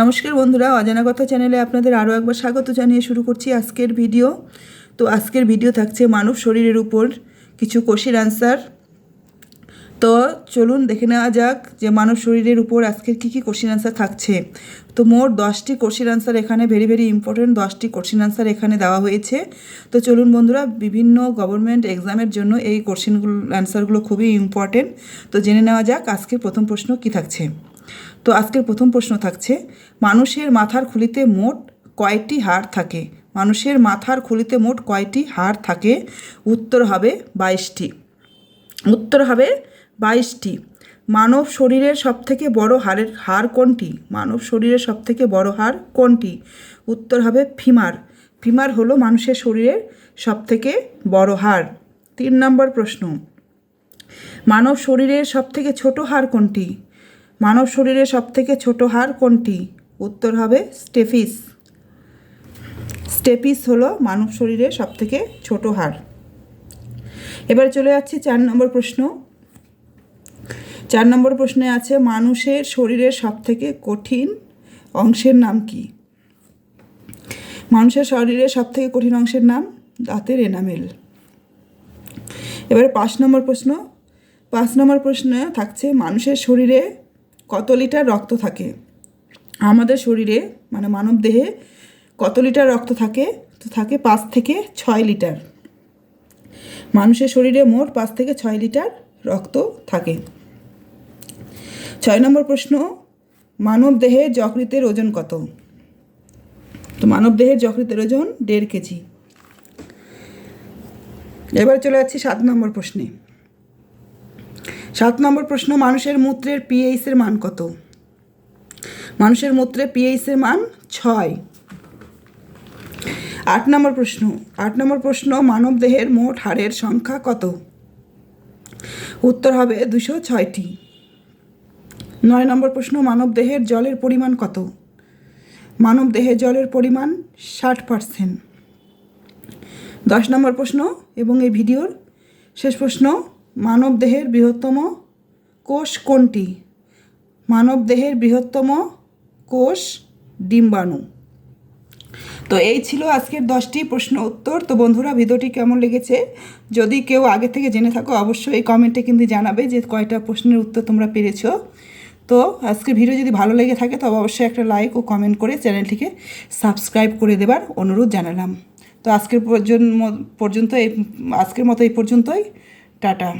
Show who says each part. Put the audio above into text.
Speaker 1: নমস্কার বন্ধুরা, অজানা কথা চ্যানেলে আপনাদের আরও একবার স্বাগত জানিয়ে শুরু করছি আজকের ভিডিও। তো আজকের ভিডিও থাকছে মানব শরীরের উপর কিছু কোশ্চিন আনসার তো চলুন দেখে নেওয়া যাক যে মানব শরীরের উপর আজকের কী কী কোশ্চিন আনসার থাকছে। তো মোট দশটি কোশ্চিন আনসার এখানে ভেরি ভেরি ইম্পর্টেন্ট দশটি কোশ্চিন আনসার এখানে দেওয়া হয়েছে। তো চলুন বন্ধুরা, বিভিন্ন গভর্নমেন্ট এক্সামের জন্য এই কোশ্চিনগুলো অ্যান্সারগুলো খুবই ইম্পর্টেন্ট তো জেনে নেওয়া যাক আজকের প্রথম প্রশ্ন কী থাকছে। তো আজকের প্রথম প্রশ্ন থাকছে, মানুষের মাথার খুলিতে মোট কয়টি হাড় থাকে? মানুষের মাথার খুলিতে মোট কয়টি হাড় থাকে? উত্তর হবে বাইশটি। উত্তর হবে বাইশটি। মানব শরীরের সবথেকে বড় হাড়ের হাড় কোনটি? মানব শরীরের সবথেকে বড় হাড় কোনটি? উত্তর হবে ফিমার। ফিমার হলো মানুষের শরীরের সবথেকে বড় হাড়। তিন নম্বর প্রশ্ন। মানব শরীরের সবথেকে ছোট হাড় কোনটি? মানব শরীরের সবথেকে ছোট হাড় কোনটি? উত্তর হবে স্টেফিস। স্টেপিস হলো মানব শরীরের সবথেকে ছোট হাড়। এবার চলে যাচ্ছি চার নম্বর প্রশ্ন। চার নম্বর প্রশ্নে আছে, মানুষের শরীরের সবথেকে কঠিন অংশের নাম কি? মানুষের শরীরের সবথেকে কঠিন অংশের নাম দাঁতের এনামেল। এবারে পাঁচ নম্বর প্রশ্ন। পাঁচ নম্বর প্রশ্নে থাকছে, মানুষের শরীরে কত লিটার রক্ত থাকে? আমাদের শরীরে মানে মানব দেহে কত লিটার রক্ত থাকে? তো থাকে পাঁচ থেকে ছয় লিটার। মানুষের শরীরে মোট পাঁচ থেকে ছয় লিটার রক্ত থাকে। ছয় নম্বর প্রশ্ন, মানব দেহের যকৃতের ওজন কত? তো মানব দেহের যকৃতের ওজন দেড় কেজি। এবার চলে যাচ্ছি সাত নম্বর প্রশ্নে। সাত নম্বর প্রশ্ন, মানুষের মূত্রের পিএইচের মান কত? মানুষের মূত্রে পিএইচের মান ছয়। আট নম্বর প্রশ্ন, আট নম্বর প্রশ্ন মানব দেহের মোট হাড়ের সংখ্যা কত? উত্তর হবে দুশো ছয়টি। নয় নম্বর প্রশ্ন মানব দেহের জলের পরিমাণ কত? মানব দেহে জলের পরিমাণ ষাট পার্সেন্ট। দশ নম্বর প্রশ্ন এবং এই ভিডিওর শেষ প্রশ্ন মানব দেহের বৃহত্তম কোষ কোনটি? মানব দেহের বৃহত্তম কোষ ডিম্বাণু। তো এই ছিল আজকের দশটি প্রশ্ন উত্তর। তো বন্ধুরা, ভিডিওটি কেমন লেগেছে? যদি কেউ আগে থেকে জেনে থাকো, অবশ্যই এই কমেন্টে কিন্তু জানাবে যে কয়টা প্রশ্নের উত্তর তোমরা পেরেছ। তো আজকের ভিডিও যদি ভালো লেগে থাকে তবে অবশ্যই একটা লাইক ও কমেন্ট করে চ্যানেলটিকে সাবস্ক্রাইব করে দেবার অনুরোধ জানালাম। তো আজকের পর্যন্ত এই, আজকের মতো এই পর্যন্তই। টাটা।